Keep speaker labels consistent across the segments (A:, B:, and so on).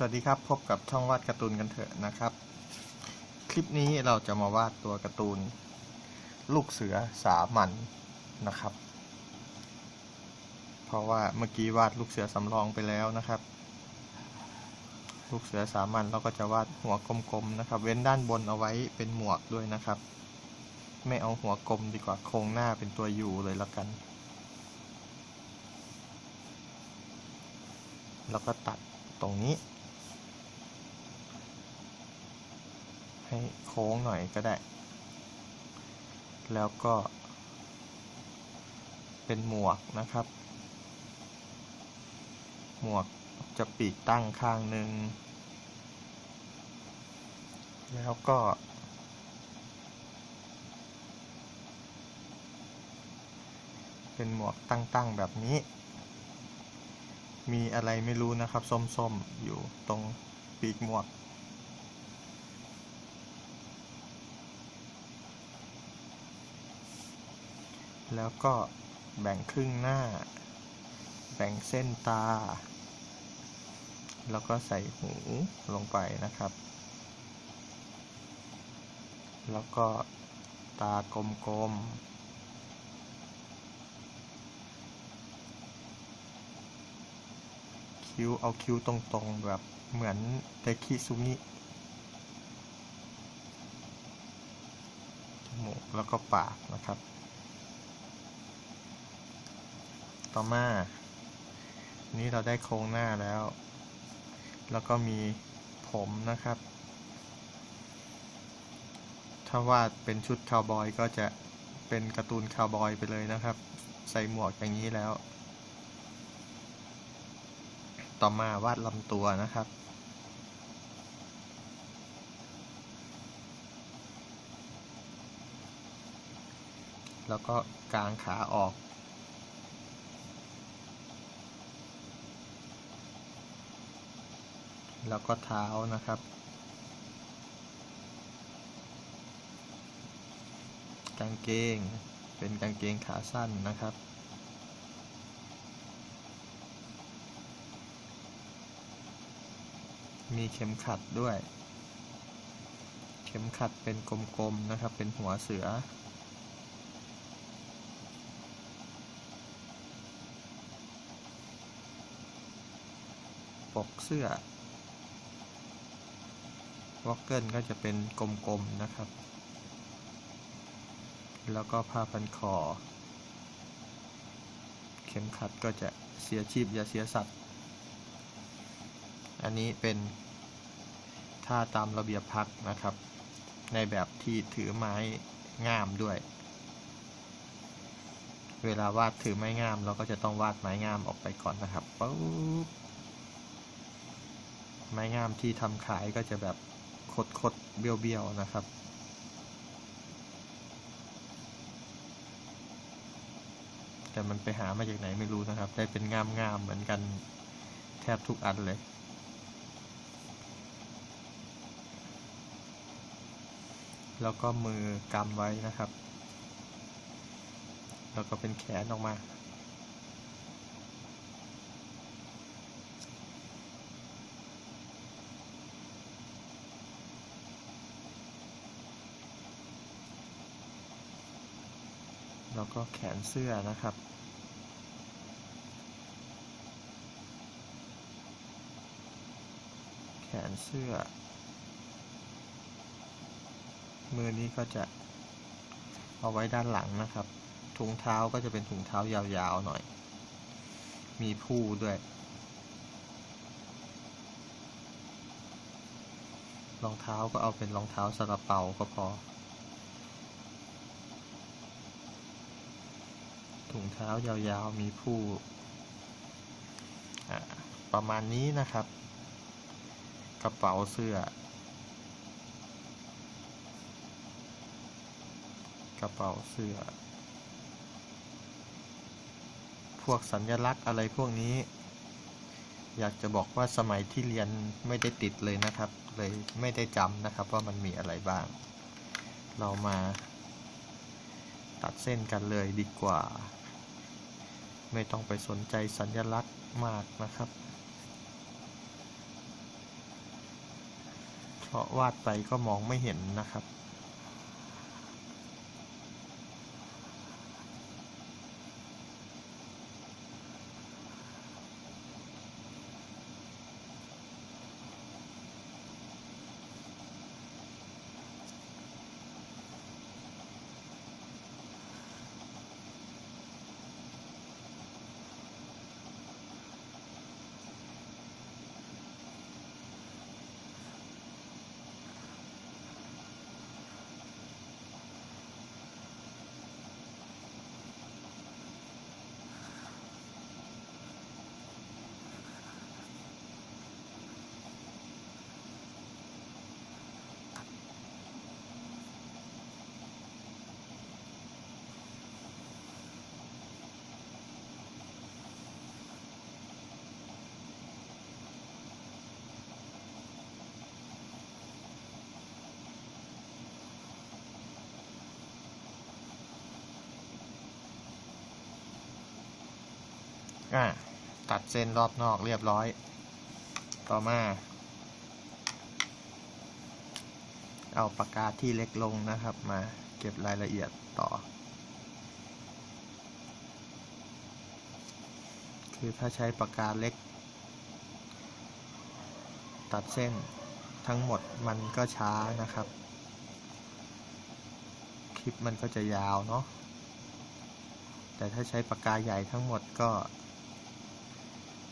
A: สวัสดีครับ พบกับช่องวาดการ์ตูนกันเถอะนะครับ คลิปนี้เราจะมาวาดตัวการ์ตูน ลูกเสือสามัญนนะครับ เพราะว่าเมื่อกี้วาดลูกเสือสำรองไปแล้วนะครับ ลูกเสือสามัญเราก็จะวาดหัวกลมๆนะครับ เว้นด้านบนเอาไว้เป็นหมวกด้วยนะครับ ไม่เอาหัวกลมดีกว่าโครงหน้าเป็นตัวยูเลยแล้วกัน แล้วก็ตัดตรงนี้ ให้โค้งหน่อยก็ได้ แล้วก็ เป็นหมวกนะครับ หมวกจะปีกตั้งข้างหนึ่ง แล้วก็ เป็นหมวกตั้งๆแบบนี้ มีอะไรไม่รู้นะครับ ส้มๆ อยู่ตรงปีกหมวก แล้วก็แบ่งครึ่งหน้า แบ่งเส้นตา แล้วก็ใส่หูลงไปนะครับ แล้วก็ตากลมๆคิ้วเอาคิ้วตรงๆ แบบเหมือนเทคิซุงิจมูกแล้วก็ปากนะครับ ต่อมา นี้เราได้โครงหน้าแล้ว แล้วก็มีผมนะครับ ถ้าวาดเป็นชุดคาวบอยก็จะเป็นการ์ตูนคาวบอยไปเลยนะครับ ใส่หมวกอย่างนี้แล้ว ต่อมาวาดลำตัวนะครับแล้วก็กางขาออก แล้วก็เท้านะครับ กางเกง เป็นกางเกงขาสั้นนะครับ มีเข็มขัดด้วย เข็มขัดเป็นกลมๆนะครับ เป็นหัวเสือปกเสื้อ วอกเกิลก็จะเป็นกลมๆนะครับ แล้วก็ผ้าพันคอ เข็มขัดก็จะเสียชีพอย่าเสียสัตว์ อันนี้เป็นท่าตามระเบียบพักนะครับ ในแบบที่ถือไม้งามด้วย เวลาวาดถือไม้งามเราก็จะต้องวาดไม้งามออกไปก่อนนะครับปุ๊บไม้งามที่ทำขายก็จะแบบ คดๆเบี้ยวๆนะครับ แต่มันไปหามาจากไหนไม่รู้นะครับ ได้เป็นงามๆเหมือนกันแทบทุกอันเลยแล้วก็มือกำไว้นะครับ แล้วก็เป็นแขนออกมา แล้วก็แขนเสื้อนะครับ แขนเสื้อ มือนี้ก็จะเอาไว้ด้านหลังนะครับ ถุงเท้าก็จะเป็นถุงเท้ายาวๆหน่อย มีผู้ด้วย รองเท้าก็เอาเป็นรองเท้าซาลาเปาก็พอ ถุง เท้ายาวๆ มีผู้ประมาณนี้นะครับ กระเป๋าเสื้อ กระเป๋าเสื้อ พวกสัญลักษณ์อะไรพวกนี้ อยากจะบอกว่าสมัยที่เรียนไม่ได้ติดเลยนะครับ เลยไม่ได้จำนะครับว่ามันมีอะไรบ้าง เรามาตัดเส้นกันเลยดีกว่า ไม่ต้องไปสนใจสัญลักษณ์มากนะครับ เพราะวาดไปก็มองไม่เห็นนะครับ อะตัดเส้นรอบนอกเรียบร้อย ต่อมา เอาปากกาที่เล็กลงนะครับ มาเก็บรายละเอียดต่อ คือถ้าใช้ปากกาเล็ก ตัดเส้นทั้งหมดมันก็ช้านะครับ คลิปมันก็จะยาวเนาะแต่ถ้าใช้ปากกาใหญ่ทั้งหมดก็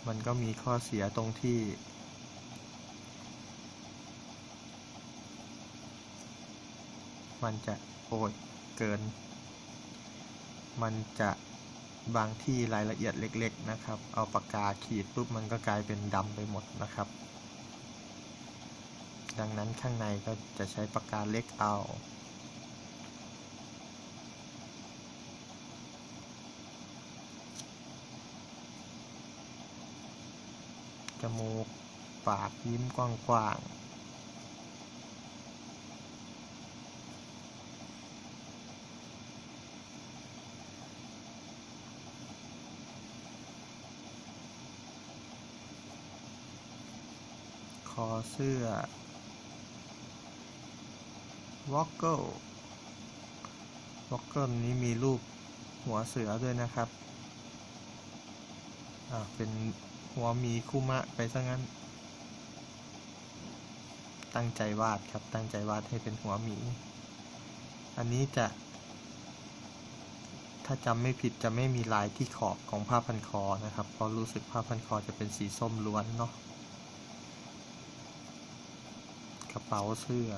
A: มันก็มีข้อเสียตรงที่ มันจะโอยเกิน มันจะบางที่รายละเอียดเล็ก ๆ นะครับ เอาปากกาขีดปุ๊บมันก็กลายเป็นดำไปหมดนะครับ ดังนั้นข้างในก็จะใช้ปากกาเล็กเอา มูก ปากยิ้มกว้างๆคอเสื้อวอกเกิลวอกเกิลนี้มีรูปหัวเสือด้วยนะครับ อ่า เป็น หัวหมีคุมะไปซะงั้น ตั้งใจวาดครับ ตั้งใจวาดให้เป็นหัวหมี อันนี้จะ ถ้าจำไม่ผิดจะไม่มีลายที่ขอบของผ้าพันคอนะครับ เพราะรู้สึกผ้าพันคอจะเป็นสีส้มล้วนเนาะ กระเป๋าเสื้อ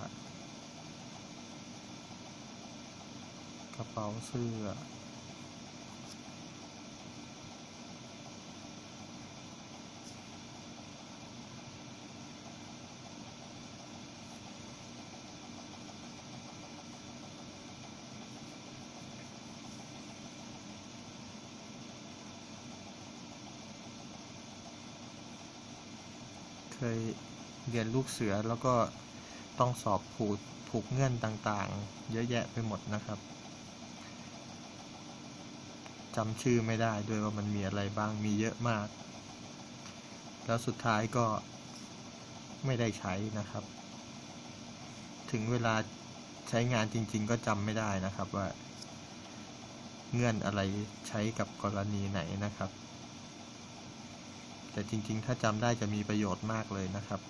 A: กระเป๋าเสื้อ เคยเรียนลูกเสือแล้วก็ต้องสอบผูกผูกเงื่อนต่างๆ เยอะแยะไปหมดนะครับจำชื่อไม่ได้ด้วยว่ามันมีอะไรบ้างมีเยอะมาก แล้วสุดท้ายก็ไม่ได้ใช้นะครับ ถึงเวลาใช้งานจริง ๆ ก็จำไม่ได้นะครับว่า เงื่อนอะไรใช้กับกรณีไหนนะครับ แต่จริง ๆ ถ้าจำได้จะมีประโยชน์มากเลยนะครับ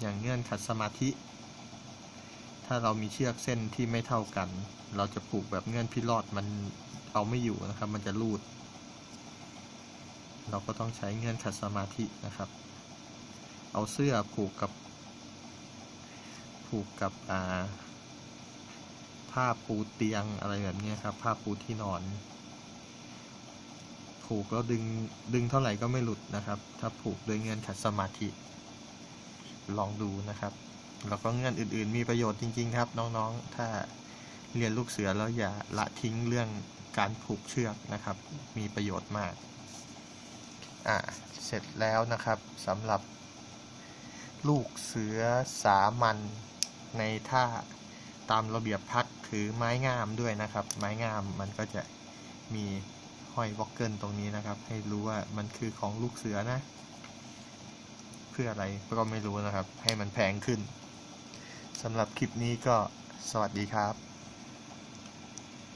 A: อย่างเงื่อนขัดสมาธิ ถ้าเรามีเชือกเส้นที่ไม่เท่ากัน เราจะผูกแบบเงื่อนพิรอดมันเอาไม่อยู่นะครับ มันจะรูด เราก็ต้องใช้เงื่อนขัดสมาธินะครับ เอาเสื้อผูกกับผูกกับอ่าผ้าปูเตียงอะไรแบบนี้ครับ ผ้าปูที่นอน ผูกแล้วดึงดึงเท่าไหร่ก็ไม่หลุดนะครับ ถ้าผูกโดยเงื่อนขัดสมาธิ ลองดูนะครับ แล้วก็เงื่อนอื่น ๆ มีประโยชน์จริง ๆ ครับ น้องๆ ถ้าเรียนลูกเสือแล้วอย่าละทิ้งเรื่องการผูกเชือกนะครับ มีประโยชน์มาก อ่า เสร็จแล้วนะครับสำหรับ ลูกเสือสามัญในท่าตามระเบียบพักถือไม้งามด้วยนะครับ ไม้งามมันก็จะมีห้อยวอกเกิลตรงนี้นะครับ ให้รู้ว่ามันคือของลูกเสือนะ เพื่ออะไรก็ไม่รู้นะครับ ให้มันแพงขึ้นสำหรับคลิปนี้ก็สวัสดีครับ